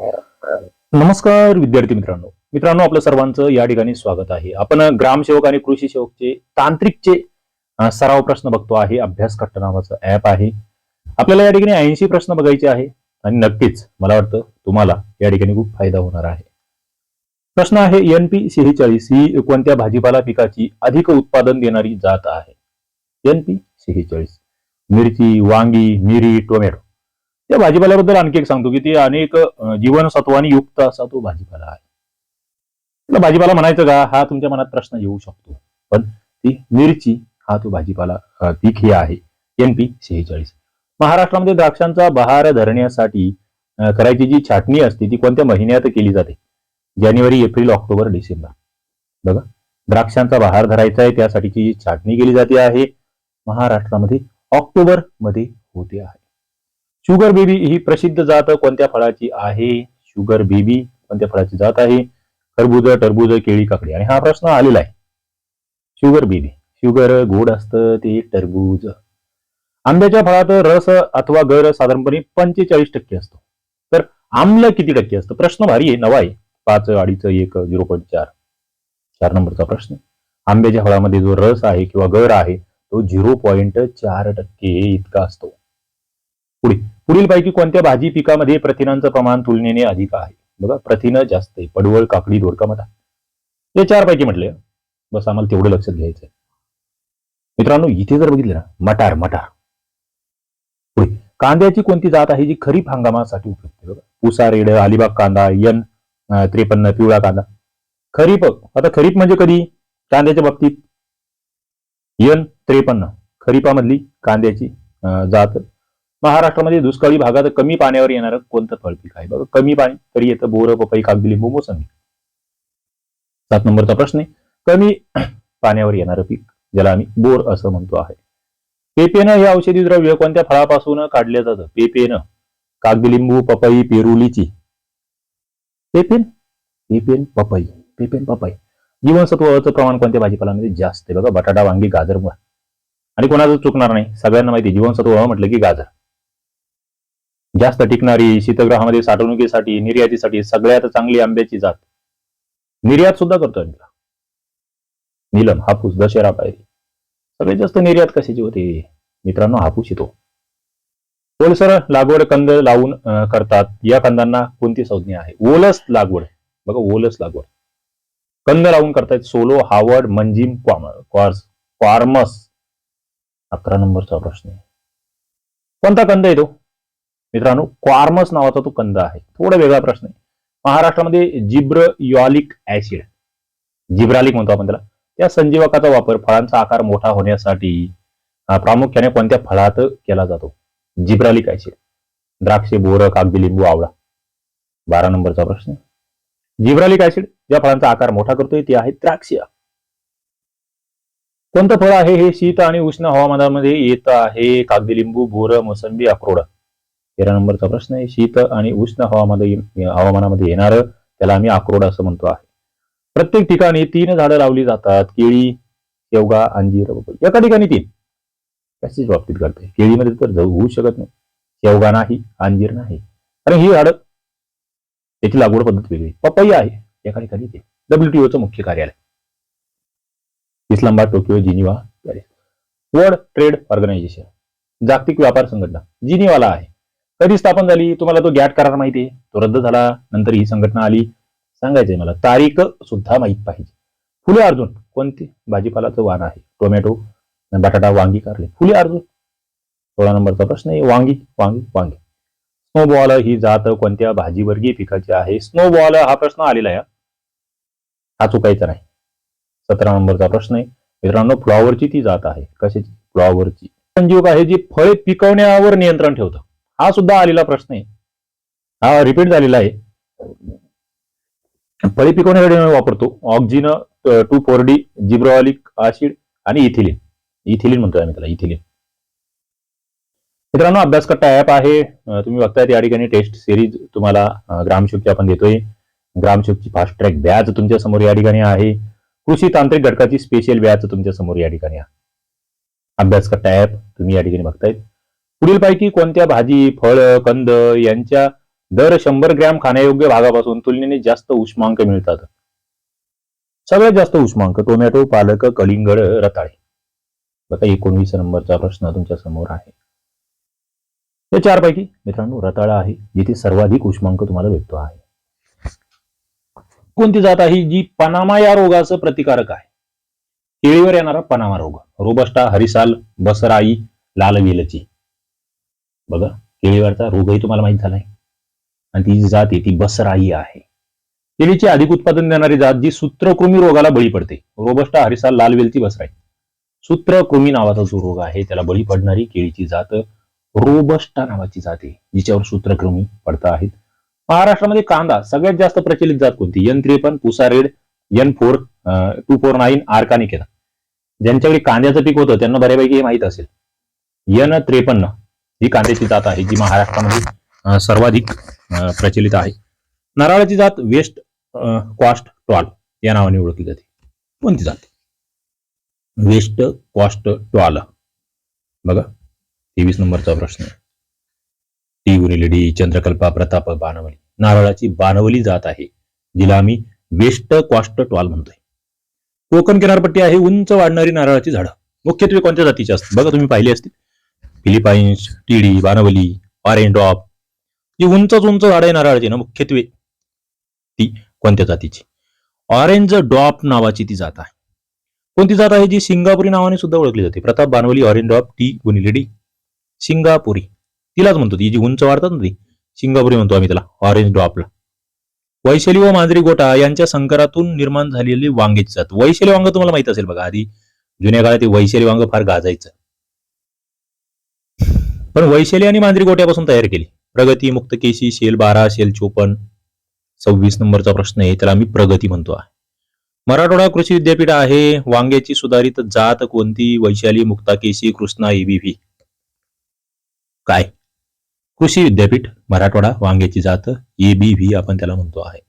नमस्कार विद्यार्थी मित्रांनो. मित्रांनो आपलं सर्वांचं या ठिकाणी स्वागत आहे. आपण ग्रामसेवक आणि कृषी सेवकचे तांत्रिकचे सराव प्रश्न बघतो आहे. अभ्यास कट्ट नावाचं ऍप आहे. आपल्याला या ठिकाणी ऐंशी प्रश्न बघायचे आहे. आणि नक्कीच मला वाटतं तुम्हाला या ठिकाणी खूप फायदा होणार आहे. प्रश्न आहे एन पी सेहेचाळीस ही कोणत्या भाजीपाला पिकाची अधिक उत्पादन देणारी जात आहे? एन पी सेहेचाळीस मिरची वांगी मिरी टोमॅटो. त्या भाजीपाल्याबद्दल आणखी एक सांगतो की ती अनेक जीवनसत्वाने युक्त असा तो भाजीपाला आहे. त्याला भाजीपाला म्हणायचं का? हा तुमच्या मनात प्रश्न येऊ शकतो. पण ती मिरची हा तो भाजीपाला पीक हे आहे. एन पी शेहेचाळीस. महाराष्ट्रामध्ये द्राक्षांचा बहार धरण्यासाठी करायची जी छाटणी असते ती कोणत्या महिन्यात केली जाते? जानेवारी एप्रिल ऑक्टोबर डिसेंबर. बघा द्राक्षांचा बहार धरायचा आहे त्यासाठीची जी छाटणी केली जाते आहे महाराष्ट्रामध्ये ऑक्टोबरमध्ये होते आहे. शुगर बेबी ही प्रसिद्ध जात कोणत्या फळाची आहे? शुगर बेबी कोणत्या फळाची जात आहे? खरबूज टरबूज केळी काकडी आणि हा प्रश्न आलेला आहे. शुगर बेबी शुगर गोड असतं ते टरबूज. आंब्याच्या फळात रस अथवा गर साधारणपणे पंचेचाळीस टक्के असतो. तर आम्ल किती टक्के असतं? प्रश्न भारी आहे नवा आहे. पाच अडीच एक झिरो पॉईंट चार. चार नंबरचा प्रश्न. आंब्याच्या फळामध्ये जो रस आहे किंवा गर आहे तो झिरो पॉईंट चार टक्के इतका असतो. पुढे पुढील पैकी कोणत्या भाजी पिकामध्ये प्रथिनांचं प्रमाण तुलनेने अधिक आहे? बघा प्रथिन जास्त आहे. पडवळ काकडी दोडका मटा. हे चार पैकी म्हटले. बस आम्हाला तेवढं लक्षात घ्यायचंय. मित्रांनो इथे जर बघितलं ना मटार मटार. पुढे. कांद्याची कोणती जात आहे जी खरीप हंगामासाठी उपयुक्त आहे? बघा पुसा रेड अलिबाग कांदा यन त्रेपन्न पिवळा कांदा. खरीप आता खरीप म्हणजे कधी? कांद्याच्या बाबतीत. यन त्रेपन्न. खरीपामधली कांद्याची जात महाराष्ट्रामध्ये दुष्काळी भागात कमी पाण्यावर येणारं कोणतं फळपीक आहे? बघा कमी पाणी तरी येतं बोर पपई कागदी लिंबू मोसंबी. सात नंबरचा प्रश्न आहे. कमी पाण्यावर येणारं पीक ज्याला आम्ही बोर असं म्हणतो आहे. पेपेनं हे औषधी द्रव्य कोणत्या फळापासून काढलं जातं? पेपेनं. कागदी लिंबू पपई पेरुलीची. पेपेन? पेपेन पपई. पेपेन पपई. जीवनसत्व अचं प्रमाण कोणत्या भाजीपालामध्ये जास्त आहे? बघा बटाटा वांगी गाजर मुळा. आणि कोणाचं चुकणार नाही? सगळ्यांना माहिती आहे, जीवनसत्व म्हटलं की गाजर. जास्त टिकणारी शीतगृहामध्ये साठवणुकीसाठी निर्यातीसाठी सगळ्यात चांगली आंब्याची जात. निर्यात सुद्धा करतोय आम्ही नीलम हापूस दशेरा पायरी. सगळ्यात जास्त निर्यात कशाची होते? मित्रांनो हापूस येतो ओलसर लागवड कंद लावून करतात. या कंदांना कोणती संज्ञा आहे? ओलस लागवड. बघा ओलस लागवड. कंद लावून करतायत सोलो हावर्ड मंजिम क्वार्स क्वार्मस. अकरा नंबरचा प्रश्न कोणता कंद येतो मित्रांनो क्वार्मस नावाचा तो कंद आहे. थोडा वेगळा प्रश्न आहे. महाराष्ट्रामध्ये जिब्रयॉलिक ऍसिड जिब्रालिक म्हणतो आपण त्याला त्या संजीवकाचा वापर फळांचा आकार मोठा होण्यासाठी प्रामुख्याने कोणत्या फळात केला जातो? जिब्रालिक ऍसिड द्राक्षे बोर कागदी लिंबू आवळा. बारा नंबरचा प्रश्न जिब्रालिक ऍसिड ज्या फळांचा आकार मोठा करतोय ते आहे द्राक्षिया कोणतं फळ आहे हे? शीत आणि उष्ण हवामानामध्ये येत आहे. कागदी लिंबू बोर मोसंबी अक्रोडा. तेरा नंबरचा प्रश्न आहे. शीत आणि उष्ण हवामध्ये हवामानामध्ये येणारं त्याला आम्ही अक्रोड असं म्हणतो आहे. प्रत्येक ठिकाणी तीन झाडं लावली जातात. केळी शेवगा अंजीर पपई एका ठिकाणी तीन. कशाच बाबतीत करते. केळीमध्ये तर जाऊ होऊ शकत नाही. शेवगा नाही अंजीर नाही. कारण ही झाडं त्याची लागवड पद्धत वेगळी पपई आहे. एका ठिकाणी ते डब्ल्यूटीओचं मुख्य कार्यालय. Islamabad Tokyo Geneva Paris. World trade organisation. जागतिक व्यापार संघटना. जिनिवाला आहे. कधी स्थापन झाली? तुम्हाला तो गॅट करार माहिती आहे? तो रद्द झाला नंतर ही संघटना आली. सांगायचंय मला तारीख सुद्धा माहीत पाहिजे. फुले अर्जुन कोणती? भाजीपालाचं वाण आहे. टोमॅटो बटाटा वांगी कारले. फुले अर्जुन. सोळा नंबरचा प्रश्न आहे. वांगी वांगी वांगी. स्नोबॉल ही जात कोणत्या भाजीवर्गीय पिकाची आहे? स्नोबॉल हा प्रश्न आलेला आहे. हा. हा चुकायचा नाही. सतरा नंबरचा प्रश्न आहे. मित्रांनो फ्लॉवरची ती जात आहे. कशाची? फ्लॉवरची. संजीवक आहे जी फळे पिकवण्यावर नियंत्रण ठेवतं. हा सुद्धा आलेला प्रश्न आहे. हा रिपीट झालेला आहे. फळी पिकवण्यासाठी वापरतो. Auxin two four D gibberellic acid आणि इथिलिन इथिलिन म्हणतोय आम्ही त्याला इथिलिन मित्रांनो अभ्यास कट्टा ऍप आहे तुम्ही बघताय या ठिकाणी टेस्ट सिरीज तुम्हाला ग्रामशुकची आपण देतोय. ग्रामशुकची फास्ट ट्रॅक बॅच तुमच्यासमोर या ठिकाणी आहे. कृषी तांत्रिक घटकाची स्पेशल बॅच तुमच्यासमोर या ठिकाणी आहे. अभ्यास कट्टा ऍप तुम्ही या ठिकाणी बघतायत. पुढील पैकी कोणत्या भाजी फळ कंद यांच्या दर शंभर ग्रॅम खाण्यायोग्य भागापासून तुलनेने जास्त उष्मांक मिळतात? सगळ्यात जास्त उष्मांक टोमॅटो पालक कलिंगड रताळे. बघा एकोणवीस नंबरचा प्रश्न तुमच्यासमोर आहे. या चार पैकी मित्रांनो रताळा आहे जिथे सर्वाधिक उष्मांक तुम्हाला भेटतो आहे. कोणती जात आहे जी पनामा या रोगाचं प्रतिकारक आहे? केळीवर येणारा पनामा रोग. रोबस्टा हरिसाल बसराई लाल वेलची. बघा केळीवरचा रोगही तुम्हाला माहीत झालाय. आणि ती जी जात आहे ती बसराई आहे. केळीचे अधिक उत्पादन देणारी जात जी सूत्रकृमी रोगाला बळी पडते. रोबस्टा हरिसाल लाल वेलची बसराई. सूत्रकृमी नावाचा जो रोग आहे त्याला बळी पडणारी केळीची जात रोबस्टा नावाची जात आहे जिच्यावर सूत्रकृमी पडता आहेत. महाराष्ट्रामध्ये कांदा सगळ्यात जास्त प्रचलित जात कोणती? एन त्रेपन्न Pusa red N four two four nine आर्कानिक ज्यांच्याकडे कांद्याचं पीक होतं त्यांना बऱ्यापैकी हे माहीत असेल. एन त्रेपन्न ही कांद्याची जात आहे जी महाराष्ट्रामध्ये सर्वाधिक प्रचलित आहे. नारळाची जात वेस्ट कॉस्ट टॉल या नावाने ओळखली जाते. कोणती जात? West coast tall. बघा तेवीस नंबरचा प्रश्न टी गुणिले डी चंद्रकल्पा प्रताप बाणवली नारळाची बाणवली जात आहे जिला आम्ही वेस्ट कॉस्ट टॉल म्हणतोय. कोकण किनारपट्टी आहे उंच वाढणारी नारळाची झाडं. मुख्यत्वे कोणत्या जातीची असतात बघा तुम्ही पाहिली असतील. फिलिपाईन्स टिडी बानवली ऑरेंज ड्रॉप जी उंचच उंच झाड आहे नारळाची ना मुख्यत्वे ती कोणत्या जातीची? ऑरेंज ड्रॉप नावाची ती जात आहे. कोणती जात आहे? जी सिंगापुरी नावाने सुद्धा ओळखली जाते. Pratap Banavali orange drop T गुणिले डी सिंगापुरी. तिलाच म्हणतो ती जी उंच वाढतात ना ती सिंगापुरी म्हणतो आम्ही त्याला ऑरेंज ड्रॉपला वैशाली व मांजरी गोटा यांच्या संकरातून निर्माण झालेली वांग्याची जात. वैशाली वांग तुम्हाला माहीत असेल बघा आधी जुन्या काळात वैशाली वांग फार गाजायचं. पण वैशाली आणि मांजरी गोट्यापासून तयार केली. प्रगती मुक्त केसी शेल बारा शेल चोपन्न सव्वीस नंबरचा प्रश्न आहे. त्याला आम्ही प्रगती म्हणतो आहे. मराठवाडा कृषी विद्यापीठ आहे. वांग्याची सुधारित जात कोणती? वैशाली मुक्ताकेशी कृष्णा एबीव्ही काय? कृषी विद्यापीठ मराठवाडा वांग्याची जात एबीव्ही आपण त्याला म्हणतो आहे.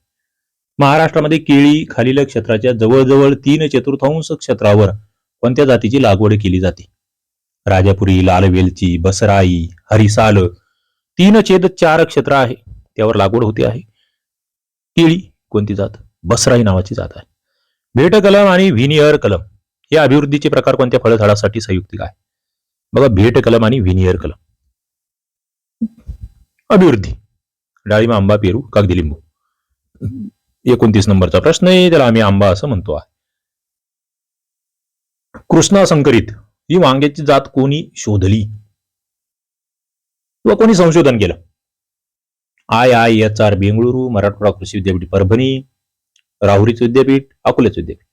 महाराष्ट्रामध्ये केळी खालील क्षेत्राच्या जवळजवळ तीन चतुर्थांश क्षेत्रावर कोणत्या जातीची लागवड केली जाते? राजापुरी लालवेलची बसराई हरिसाल तीन छेद चार क्षेत्र आहे. त्यावर लागवड होते आहे. केळी कोणती जात? बसराई नावाची जात आहे. भेट कलम आणि व्हिनियर कलम हे अभिवृद्धीचे प्रकार कोणत्या फळझाडासाठी संयुक्तिक आहे? बघा भेट कलम आणि व्हिनियर कलम. अभिवृद्धी. डाळिंब आंबा पेरू कागदी लिंबू. एकोणतीस नंबरचा प्रश्न आहे. त्याला आम्ही आंबा असं म्हणतो आहे. कृष्णा संकरित. ही वांग्याची जात कोणी शोधली? किंवा कोणी संशोधन केलं? I I H R Bengaluru Marathwada कृषी विद्यापीठ परभणी राहुरीचं विद्यापीठ अकोल्याचं विद्यापीठ.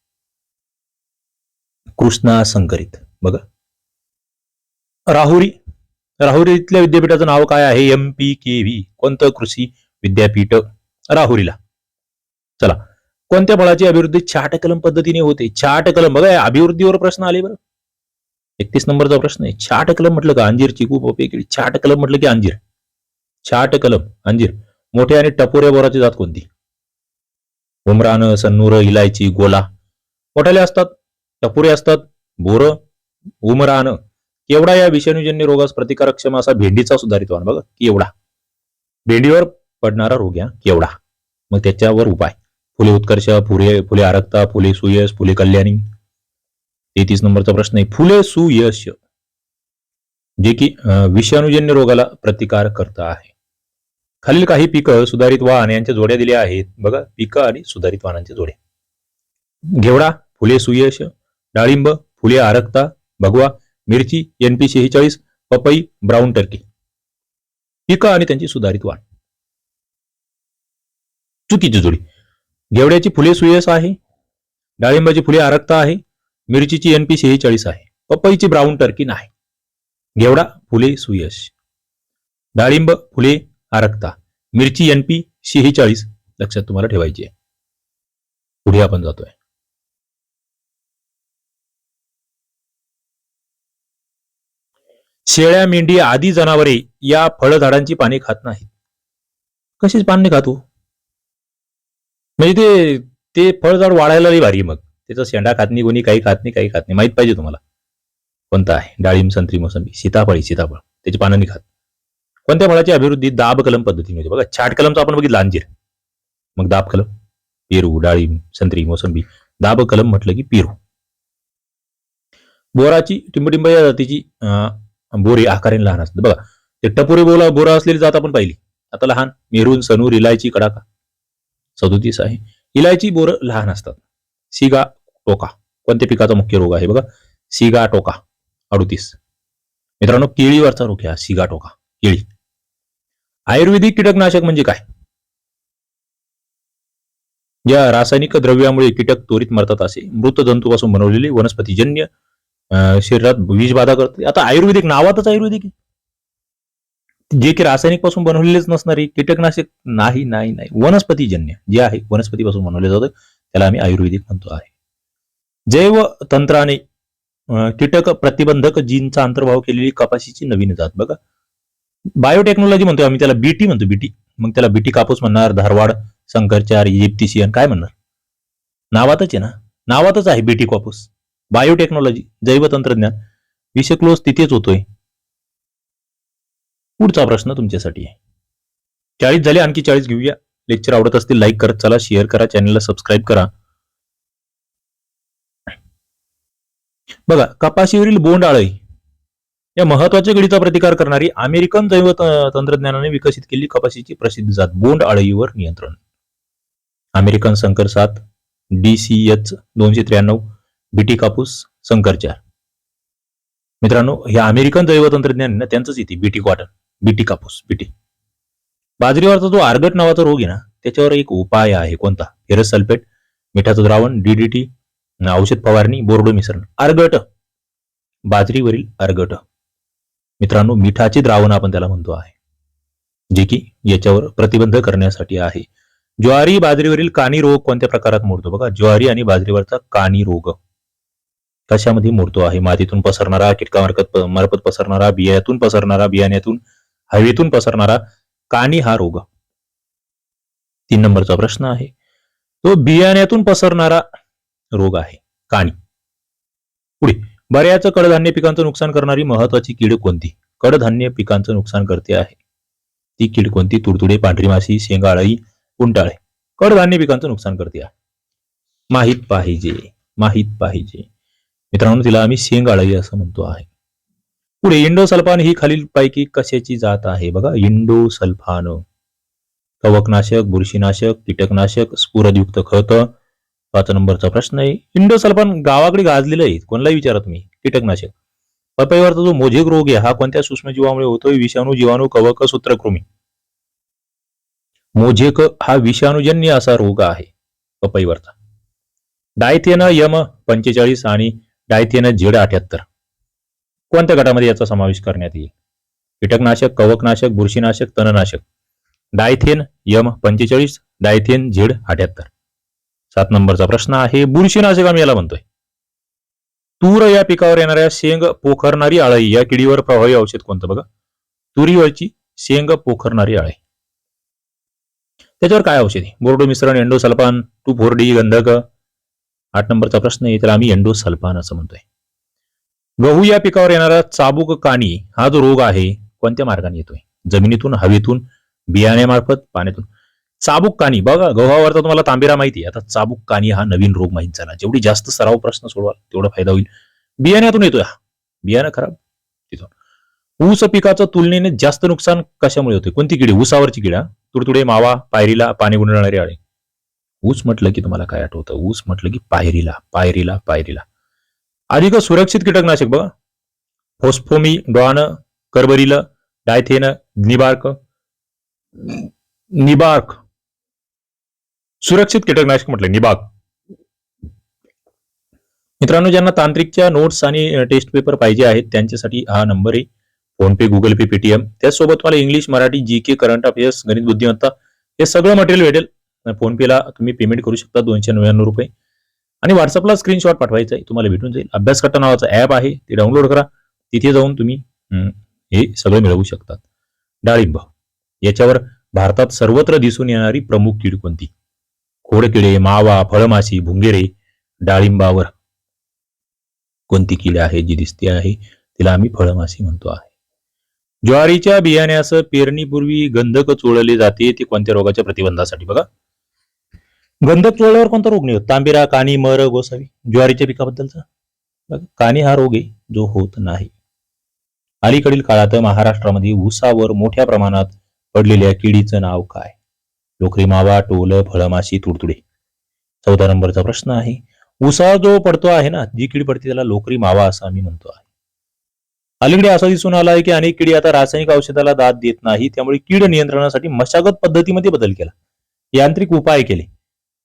कृष्णा संकरित. बघा. राहुरी. राहुरी इथल्या विद्यापीठाचं नाव काय आहे? M P K V. कोणतं कृषी विद्यापीठ? राहुरीला. चला. कोणत्या फळाची अभिवृद्धी छाट कलम पद्धतीने होते? छाट कलम बघा अभिवृद्धीवर प्रश्न आले बरं. एकतीस नंबरचा प्रश्न आहे. छाट कलम म्हटलं का? अंजीर चिकू पपई केळी छाट कलम म्हटलं की अंजीर. छाट कलम अंजीर. मोठे आणि टपोऱ्या बोराची जात कोणती? उमरान सन्नूर इलायची गोला. मोठाले असतात टपुरे असतात बोर उमरान. केवढा या विषाणूजन्य रोगास प्रतिकारक्षम असा भेंडीचा सुधारित वाण बघा केवढा. भेंडीवर पडणारा रोग या केवढा. मग त्याच्यावर उपाय. फुले उत्कर्ष फुले फुले आरक्ता फुले सुयस फुले कल्याणी. तेहतीस नंबरचा प्रश्न आहे. फुले सुयश जे की विषाणूजन्य रोगाला प्रतिकार करत आहे. खालील काही पिकं सुधारित वाहन यांच्या जोड्या दिल्या आहेत. बघा पिकं आणि सुधारित वाहनांच्या जोड्या घेवडा फुले सुयश डाळिंब फुले आरक्ता भगवा मिरची एनपी शेहेचाळीस पपई ब्राऊन टर्की. पिकं आणि त्यांची सुधारित वाण चुकीची जोडी. घेवड्याची फुले सुयश आहे. डाळिंबाची फुले आरक्ता आहे. मिरचीची एनपी शेहेचाळीस आहे. पपईची ब्राऊन टर्की नाही. घेवडा फुले सुयश. डाळिंब फुले आरक्ता. मिरची एनपी शेहेचाळीस लक्षात तुम्हाला ठेवायची आहे. पुढे आपण जातोय. शेळ्या मेंढी आदी जनावरे या फळझाडांची पाने खात नाहीत. कशीच पान खातो? म्हणजे ते ते फळझाड वाढायलाही भारी मग. त्याचा शेंडा खात नाही कोणी काही खात नाही काही खात नाही. माहीत पाहिजे तुम्हाला. कोणता आहे? डाळिंब संत्री मोसंबी सीताफळी सीताफळ. त्याची पानं नाही खात. कोणत्या फळाची अभिवृद्धी? दाब कलम पद्धतीने म्हणजे होते बघा छाट कलमचा आपण बघितलं अंजीर. मग दाब कलम. पेरू डाळिंब संत्री मोसंबी. दाब कलम म्हटलं की पेरू. बोराची टिंबटिंब या जातीची बोरे आकाराने लहान असतात. बघा ते टपुरे बोला बोरा असलेली जात आपण पाहिली. आता लहान मेरून सनूर इलायची कडाका. सदोतीस आहे. इलायची बोरं लहान असतात. सिगा टोका. कोणत्या पिकाचा मुख्य रोग आहे? बघा. सिगा टोका. अडुतीस. मित्रांनो केळीवरचा रोग आहे सिगा टोका. केळी. आयुर्वेदिक कीटकनाशक म्हणजे काय? या रासायनिक द्रव्यामुळे कीटक त्वरित मरतात असे. मृत जंतूपासून बनवलेले वनस्पतीजन्य शरीरात विष बाधा करते. आता आयुर्वेदिक नावातच आयुर्वेदिक जे की रासायनिकपासून बनवलेलेच नसणारे कीटकनाशक नाही नाही नाही. वनस्पतीजन्य जे आहे वनस्पतीपासून बनवले जातं. त्याला आम्ही आयुर्वेदिक म्हणतो आहे. जैव तंत्राने कीटक प्रतिबंधक जीनचा अंतर्भाव केलेली कपाशीची नवीन जात. बघा. बायोटेक्नॉलॉजी म्हणतो आम्ही त्याला बीटी म्हणतो बीटी मग त्याला बीटी कापूस म्हणणार धारवाड शंकरचार इजिप्तिशियन काय म्हणणार? नावातच आहे ना? नावातच आहे बीटी कापूस. बायोटेक्नॉलॉजी जैव तंत्रज्ञान विषय क्लोज तिथेच होतोय. पुढचा प्रश्न तुमच्यासाठी आहे. चाळीस झाले आणखी चाळीस घेऊया. लेक्चर आवडत असतील लाईक करत चला शेअर करा चॅनलला सबस्क्राईब करा. बघा कपाशीवरील बोंड आळई या महत्त्वाच्या घडीचा प्रतिकार करणारी अमेरिकन जैव तंत्रज्ञानाने विकसित केली कपाशीची प्रसिद्ध जात बोंड अळईवर नियंत्रण. अमेरिकन संकर सात डी सी एच दोनशे त्र्याण्णव बीटी कापूस संकरचार मित्रांनो ह्या अमेरिकन जैव तंत्रज्ञान त्यांचंच येते बीटी कॉटन बीटी कापूस बीटी बाजरीवरचा जो आर्गट नावाचा रोग आहे ना त्याच्यावर एक उपाय आहे कोणता? फेरस सल्फेट मिठाचं द्रावण डीडीटी औषध फवारणी बोर्डो मिश्रण अर्गट. बाजरीवरील अर्गट. मित्रांनो मिठाचे द्रावण आपण त्याला म्हणतो आहे. जे की याच्यावर प्रतिबंध करण्यासाठी आहे. ज्वारी बाजरीवरील कानी रोग कोणत्या प्रकारात मोडतो? बघा ज्वारी आणि बाजरीवरचा कानी रोग. कशामध्ये मोडतो आहे? मातीतून पसरणारा कीटकामार्फत मार्फत पसरणारा बियातून पसरणारा बियाण्यातून हवेतून पसरणारा कानी हा रोग. तीन नंबरचा प्रश्न आहे. तो बियाण्यातून पसरणारा रोग आहे. काणी. पुढे. बऱ्याच कडधान्य पिकांचं नुकसान करणारी महत्वाची कीड कोणती? कडधान्य पिकांचं नुकसान करते आहे. ती कीड कोणती? तुडतुडे पांढरी माशी शेंगाळी उंटाळे कडधान्य पिकांचं नुकसान करते आहे. माहीत पाहिजे. माहीत पाहिजे. मित्रांनो तिला आम्ही शेंगाळई असं म्हणतो आहे. पुढे इंडोसल्फान ही खालील पैकी कशाची जात आहे? बघा इंडोसल्फान. कवकनाशक बुरशीनाशक कीटकनाशक स्फुरदयुक्त खत पाच नंबरचा प्रश्न आहे. इंडोसल्फान गावाकडे गाजलेलं आहे. कोणालाही विचारा तुम्ही. कीटकनाशक. पपईवरचा जो मोझेक रोग आहे हा कोणत्या सूक्ष्मजीवामुळे होतोय? विषाणू जीवाणू कवक सूत्रकृमी. मोझेक हा विषाणूजन्य असा रोग आहे पपईवरचा. डायथेन यम पंचेचाळीस आणि डायथेन झेड अठ्याहत्तर. कोणत्या गटामध्ये याचा समावेश करण्यात येईल? कीटकनाशक कवकनाशक बुरशीनाशक तणनाशक. डायथेन यम पंचेचाळीस डायथेन झेड अठ्याहत्तर. सात नंबरचा प्रश्न आहे. बुरशीनाशक आम्ही याला म्हणतोय. तूर या पिकावर येणाऱ्या शेंग पोखरणारी आळई या किडीवर प्रभावी औषध कोणतं बघा? तुरीवरची शेंग पोखरणारी आळई त्याच्यावर काय औषधी? बोर्डो मिश्रण एंडोसल्फान टू फोर डी गंधक. आठ नंबरचा प्रश्न आहे तर आम्ही एंडोसल्फान असं म्हणतोय. गहू या पिकावर येणारा चाबूक काणी हा जो रोग आहे कोणत्या मार्गाने येतोय? जमिनीतून हवेतून बियाण्यामार्फत पाण्यातून. चाबूक कानी बघा गव्हावरचा तुम्हाला तांबेरा माहिती आहे. आता चाबूक कानी हा नवीन रोग माहीत झाला. जेवढी जास्त सराव प्रश्न सोडवाल तेवढा फायदा होईल. बियाण्यातून येतोय हा. बियाणं खराब. तिथून ऊस पिकाचं तुलनेने जास्त नुकसान कशामुळे होते कोणती किडी? ऊसावरची किडा तुडतुडे मावा पायरीला पाणी गुंडणारे आळे ऊस म्हटलं की तुम्हाला काय आठवतं? ऊस म्हटलं की पायरीला पायरीला पायरीला. अधिक सुरक्षित कीटकनाशक बघा. फोस्फोमी डॉन कर्बरील डायथेन निबार्क. निबार्क. सुरक्षित कीटकनाशक म्हटलं निबाग. मित्रांनो ज्यांना तांत्रिकच्या नोट्स आणि टेस्ट पेपर पाहिजे आहेत त्यांच्यासाठी हा नंबर आहे. PhonePe Google Pay Paytm त्याचसोबत तुम्हाला English Marathi G K current affairs गणित बुद्धिमत्ता हे सगळं मटेरियल भेटेल. फोन पेला तुम्ही पेमेंट करू शकता दोनशे नव्याण्णव रुपये. आणि व्हॉट्सअपला स्क्रीनशॉट पाठवायचा आहे तुम्हाला भेटून जाईल. अभ्यास करता नावाचा ऍप आहे ते डाउनलोड करा. तिथे जाऊन तुम्ही हम्म, हे सगळं मिळवू शकतात. डाळिंब. याच्यावर भारतात सर्वत्र दिसून येणारी प्रमुख कीड कोणती? खोडकिडे मावा फळमाशी भुंगेरे डाळिंबावर कोणती किडे आहे जी दिसते आहे? तिला आम्ही फळमाशी म्हणतो आहे. ज्वारीच्या बियाण्यास पेरणीपूर्वी गंधक चोळले जाते ते कोणत्या रोगाच्या प्रतिबंधासाठी बघा? गंधक चोळल्यावर कोणता रोग नाही होत तांबेरा कानी मर गोसावी. ज्वारीच्या पिकाबद्दलचा? बघा कानी हा रोग आहे जो होत नाही. अलीकडील काळात महाराष्ट्रामध्ये ऊसावर मोठ्या प्रमाणात पडलेल्या किडीचं नाव काय? लोकरी मावा टोल फळमाशी तुडतुडे. चौदा नंबरचा प्रश्न आहे. ऊसावर जो पडतो आहे ना जी किडी पडते त्याला लोकरी मावा असं आम्ही म्हणतो आहे. अलीकडे असं दिसून आलं आहे की अनेक किडी आता रासायनिक औषधाला दाद देत नाही त्यामुळे कीड नियंत्रणासाठी मशागत पद्धतीमध्ये बदल केला. यांत्रिक उपाय केले.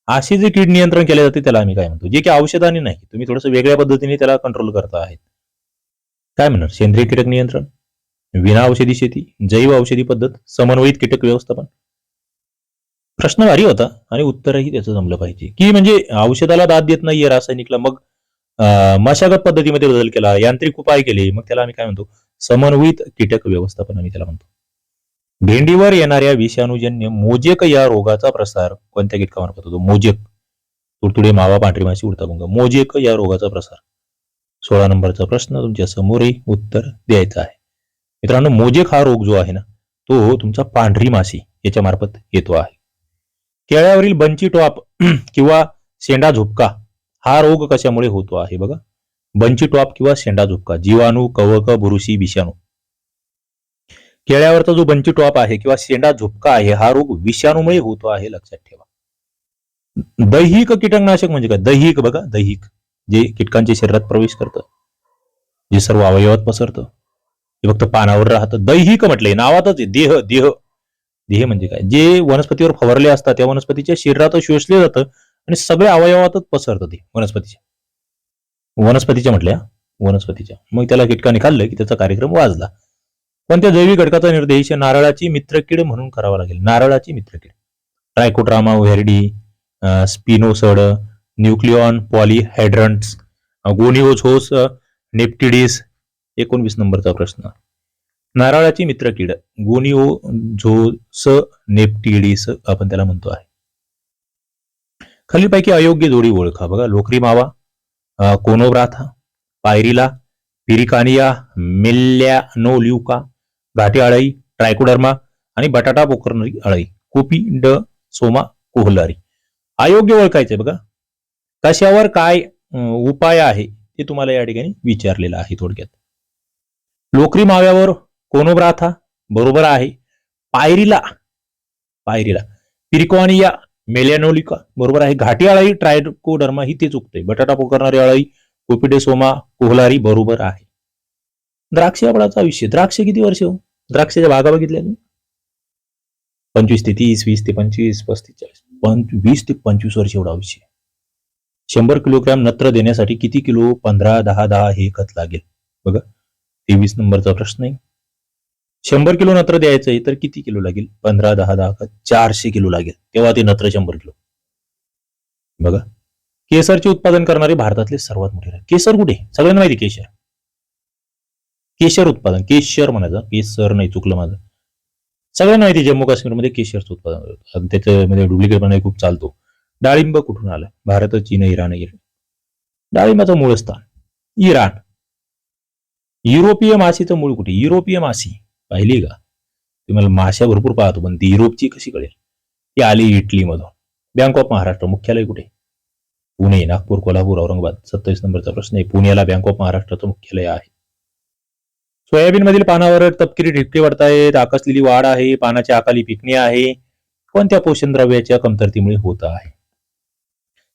असे जे कीड नियंत्रण केले जाते त्याला आम्ही काय म्हणतो? जे की औषधाने नाही तुम्ही थोडंसं वेगळ्या पद्धतीने त्याला कंट्रोल करता आहेत. काय म्हणणार? सेंद्रिय कीटक नियंत्रण? विना औषधी शेती? जैव औषधी पद्धत? समन्वयित कीटक व्यवस्थापन? प्रश्न भारी होता आणि उत्तरही त्याचं जमलं पाहिजे. की म्हणजे औषधाला दाद देत नाहीये रासायनिकला मग मशागत पद्धतीमध्ये बदल केला यांत्रिक उपाय केले मग त्याला आम्ही काय म्हणतो? समन्वित कीटक व्यवस्थापन आम्ही त्याला म्हणतो. भेंडीवर येणाऱ्या विषाणूजन्य मोजेक या रोगाचा प्रसार कोणत्या कीटकामार्फत होतो? मोजेक. तुडतुडे मावा पांढरी माशी उडता भुंगा मोजेक या रोगाचा प्रसार. सोळा नंबरचा प्रश्न तुमच्या समोरही उत्तर द्यायचा आहे. मित्रांनो मोजेक हा रोग जो आहे ना तो तुमचा पांढरी माशी याच्या मार्फत येतो आहे. केळ्यावरील बंची टॉप किंवा शेंडा झुपका हा रोग कशामुळे होतो आहे बघा? बंची टॉप किंवा शेंडा झुपका जीवाणू कवक बुरुशी विषाणू. केळ्यावरचा जो बंची टॉप आहे किंवा शेंडा झुपका आहे हा रोग विषाणूमुळे होतो आहे लक्षात ठेवा. दैहिक कीटकनाशक म्हणजे काय? दैहिक बघा दैहिक. जे कीटकांच्या शरीरात प्रवेश करतं. जे सर्व अवयवात पसरतं. हे फक्त पानावर राहतं. दैहिक म्हटलंय नावातच आहे. देह देह. ध्येय म्हणजे काय? जे वनस्पतीवर फवारले असतात त्या वनस्पतीच्या शरीरात शोषले जातं आणि सगळ्या अवयवातच पसरतं ते वनस्पतीच्या. वनस्पतीच्या म्हटल्या वनस्पतीच्या. मग त्याला कीटकाने खाल्लं की त्याचा कार्यक्रम वाजला. पण त्या जैविक घटकाचा निर्देश नारळाची मित्रकीड म्हणून करावा लागेल. नारळाची मित्रकीड. ट्रायकोट्रामा व्हेरडी स्पिनोसड न्यूक्लिऑन पॉलिहायड्रंट्स गोनिओझोस नेप्टिडिस एकोणवीस नंबरचा प्रश्न. नारळाची मित्रकीड गोनिओझोस नेपटिडीस आपण त्याला म्हणतो आहे. खालीलपैकी अयोग्य जोडी ओळखा. बघा लोकरी मावा कोनोब्राथा पायरीला पिरिकानिया मेल्यानोल्युका घाटी अळई ट्रायकोडर्मा आणि बटाटा पोखरणारी अळई. कोपी ड सोमा कोहलारी. अयोग्य ओळखायचे बघा. कशावर काय उपाय आहे ते तुम्हाला या ठिकाणी विचारलेलं आहे थोडक्यात. लोकरी माव्यावर कोनोब्राथा बरोबर आहे. पायरीला. पायरीला. पिरिकॉनिया मेलॅनोलिका बरोबर आहे. घाटी अळाई ट्रायकोडर्मा ही ते चुकते बटाटा पोकरणारी अळई कोपिडेसोमा कोहलारी बरोबर आहे. द्राक्ष फळाचा विषय. द्राक्ष किती वर्ष हो? द्राक्षाच्या भागा बघितल्या तुम्ही? पंचवीस ते तीस वीस ते पंचवीस पस्तीस चाळीस पंच वीस ते पंचवीस वर्ष एवढा विषय. शंभर किलोग्रॅम नत्र देण्यासाठी किती किलो? पंधरा दहा दहा हे खत लागेल. बघा. तेवीस नंबरचा प्रश्न आहे. शंभर किलो नत्र द्यायचं आहे तर किती किलो लागेल? पंधरा दहा दहा चारशे किलो लागेल. तेव्हा ते नत्र शंभर किलो. बघा. केसरचे उत्पादन करणारे भारतातले सर्वात मोठे केसर कुठे? सगळ्यांना माहिती केशर. केशर उत्पादन. केशर म्हणायचं केसर नाही चुकलं माझं. सगळ्यांना माहिती जम्मू काश्मीरमध्ये केशरचं उत्पादन त्याच्यामध्ये डुप्लिकेट पण खूप चालतो. डाळिंब कुठून आलं? भारत चीन इराण इराण. डाळिंबाचं मूळ स्थान. इराण. युरोपीय मासीचं मूळ कुठे? युरोपीय मासी. पाहिली का? तुम्हाला माश्या भरपूर पाहतो पण ती युरोपची कशी कळेल? ती आली इटली मधून बँक ऑफ महाराष्ट्र मुख्यालय कुठे? पुणे नागपूर कोल्हापूर औरंगाबाद. सत्तावीस नंबरचा प्रश्न आहे. पुण्याला बँक ऑफ महाराष्ट्राचं मुख्यालय आहे. सोयाबीन मधील पानावर तपकिरी ठिपके वाढतायत आकसलेली वाढ आहे. पानाची अकाली पिकणे आहे. कोणत्या पोषण द्रव्याच्या कमतरतेमुळे होत आहे?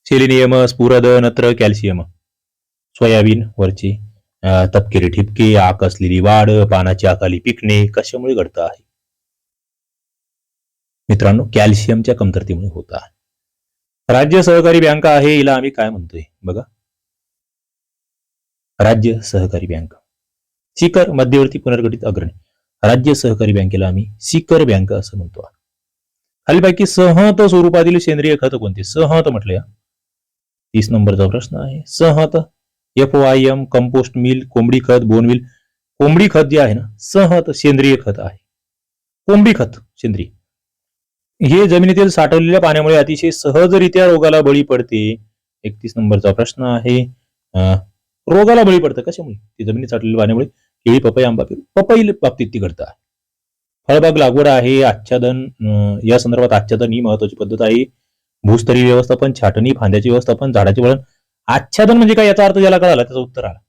सेलिनियम स्पुरद नत्र कॅल्शियम. सोयाबीन वरचे तपकिरी ठिपके आकसलेली वाढ पानाची अकाली पिकणे कशामुळे घडतं आहे? मित्रांनो कॅल्शियमच्या कमतरतेमुळे होत आहे. राज्य सहकारी बँक आहे हिला आम्ही काय म्हणतोय? बघा. राज्य सहकारी बँक. सिकर मध्यवर्ती पुनर्गठित अग्रणी. राज्य सहकारी बँकेला आम्ही सिकर बँक असं म्हणतो. खालीपैकी सहत स्वरूपातील सेंद्रिय खत कोणते? सहत म्हटले तीस नंबरचा प्रश्न आहे. सहत F Y M compost meal कोंबडी खत बोनविल कोंबडी खत जे आहे ना सहत सेंद्रिय खत आहे. कोंबडी खत सेंद्रिय. हे जमिनीतील साठवलेल्या पाण्यामुळे अतिशय सहजरित्या रोगाला बळी पडते. एकतीस नंबरचा प्रश्न आहे. रोगाला बळी पडतं कशामुळे? ते जमिनीत साठवलेल्या पाण्यामुळे केळी पपई आंबा पपई बाबतीत ती घडतं आहे. फळबाग लागवड आहे आच्छादन या संदर्भात आच्छादन ही महत्वाची पद्धत आहे. भूस्तरीय व्यवस्थापन छाटणी फांद्याचे व्यवस्थापन झाडाचे वळण आच्छादन म्हणजे काय याचा अर्थ ज्याला कळाला त्याचं उत्तर आला.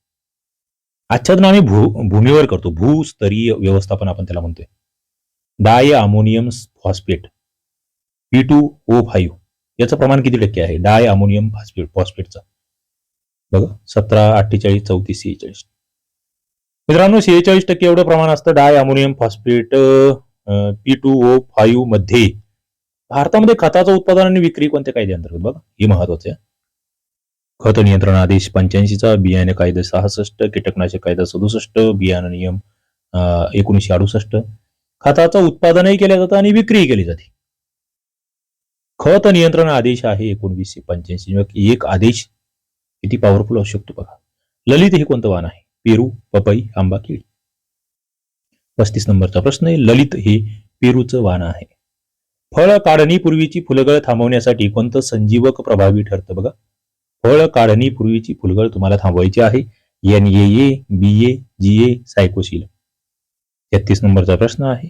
आच्छादन आम्ही भू भूमीवर करतो. भूस्तरीय व्यवस्थापन आपण त्याला म्हणतोय. Di ammonium phosphate P two O five. याचं प्रमाण किती टक्के आहे? डाय अमोनियम फॉस्फेट फॉस्फेटचं. बघा सतरा अठ्ठेचाळीस चौतीस सेहेचाळीस. मित्रांनो सेहेचाळीस टक्के एवढं प्रमाण असतं di ammonium phosphate P two O फाईव्हमध्ये. भारतामध्ये खताचं उत्पादन आणि विक्री कोणत्या कायद्या अंतर्गत? बघा हे महत्वाचं आहे. खत नियंत्रण आदेश पंच्याऐंशीचा बियाणे कायदा सहासष्ट कीटकनाशक कायदा सदुसष्ट बियाणे नियम अं, एकोणीसशे अडुसष्ट. खताचं उत्पादनही केलं जातं आणि विक्रीही केली जाते. खत नियंत्रण आदेश आहे एकोणवीसशे पंच्याऐंशी. एक आदेश किती पॉवरफुल असू शकतो बघा. ललित हे कोणतं वाण आहे? पेरू पपई आंबा केळी. पस्तीस नंबरचा प्रश्न आहे. ललित हे पेरूचं वाण आहे. फळ काढणीपूर्वीची फुलगळ थांबवण्यासाठी कोणतं संजीवक प्रभावी ठरतं बघा? फळ काढणीपूर्वीची फुलगळ तुम्हाला थांबवायची आहे. N A A B A G A cycocel. तेहतीस नंबरचा प्रश्न आहे.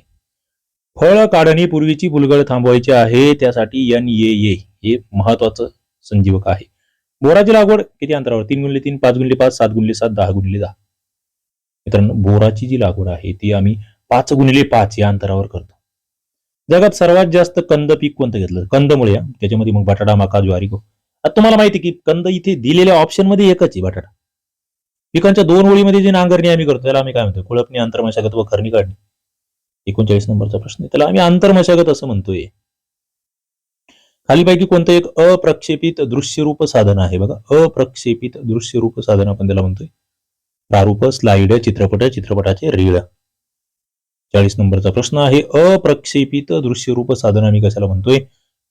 फळ काढणीपूर्वीची फुलगळ थांबवायची आहे त्यासाठी एन ए ए हे महत्वाचं संजीवक आहे. बोराची लागवड किती अंतरावर? तीन गुणले तीन पाच गुणले पाच सात गुणले सात दहा गुणले दहा. मित्रांनो बोराची जी लागवड आहे ती आम्ही पाच गुणिले पाच या अंतरावर करतो. जगात सर्वात जास्त कंद पीक कोणतं घेतलं? कंदमुळे त्याच्यामध्ये मग बटाटा मका ज्वारी गहू. आता तुम्हाला माहिती की कंद इथे दिलेल्या ऑप्शनमध्ये एकच आहे बटाटा. पिकांच्या दोन ओळीमध्ये जी नांगरणी आम्ही करतो त्याला आम्ही काय म्हणतो? कुळपणी आंतरमशागत व खरणी काढणी. एकोणचाळीस नंबरचा प्रश्न आहे. त्याला आम्ही आंतरमशागत असं म्हणतोय. खालीपैकी कोणतं एक अप्रक्षेपित दृश्यरूप साधन आहे बघा. अप्रक्षेपित दृश्यरूप साधन आपण त्याला म्हणतोय. प्रारूप स्लाइड चित्रपट चित्रपटाचे रीळ. चाळीस नंबरचा प्रश्न आहे. अप्रक्षेपित दृश्यरूप साधन आम्ही कशाला म्हणतोय?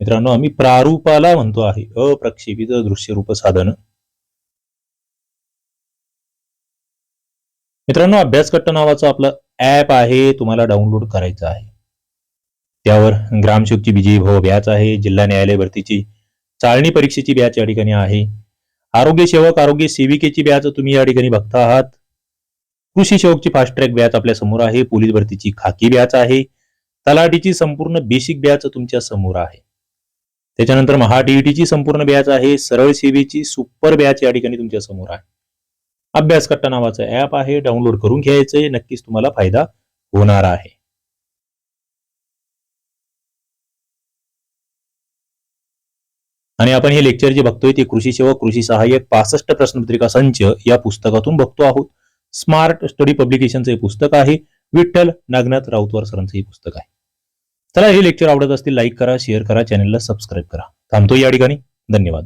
मित्रांनो आम्ही प्रारूपाला म्हणतो आहे. अप्रक्षेपित दृश्यरूप साधन. मित्रांनो अभ्यासकट्ट नावाचं आपलं ऍप आहे. तुम्हाला डाउनलोड करायचं आहे. त्यावर ग्रामसेवकची विजयी भव बॅच आहे. जिल्हा न्यायालय भरतीची चाळणी परीक्षेची बॅच या ठिकाणी आहे. आरोग्य सेवक आरोग्य सेविकेची बॅच तुम्ही या ठिकाणी बघता आहात. कृषी सेवकची फास्ट ट्रॅक बॅच आपल्यासमोर आहे. पोलीस भरतीची खाकी बॅच आहे. तलाठीची संपूर्ण बेसिक बॅच तुमच्यासमोर आहे. त्याच्यानंतर महा टीईटीची संपूर्ण बॅच आहे. सरळ सेवेची सुपर बॅच या ठिकाणी तुमच्यासमोर आहे. अभ्यास कट्टा नावाचं ऍप आहे. डाउनलोड करून घ्यायचंय. नक्कीच तुम्हाला फायदा होणार आहे. आणि आपण हे लेक्चर जे बघतोय ते कृषी सेवा कृषी सहाय्यक पासष्ट प्रश्नपत्रिका संच या पुस्तकातून बघतो आहोत. स्मार्ट स्टडी पब्लिकेशनचं हे पुस्तक आहे. विठ्ठल नागनाथ राऊतवार सरांचं हे पुस्तक आहे. चला हे लेक्चर आवडत असतील लाईक करा शेअर करा चॅनलला सबस्क्राईब करा. थांबतो या ठिकाणी. धन्यवाद.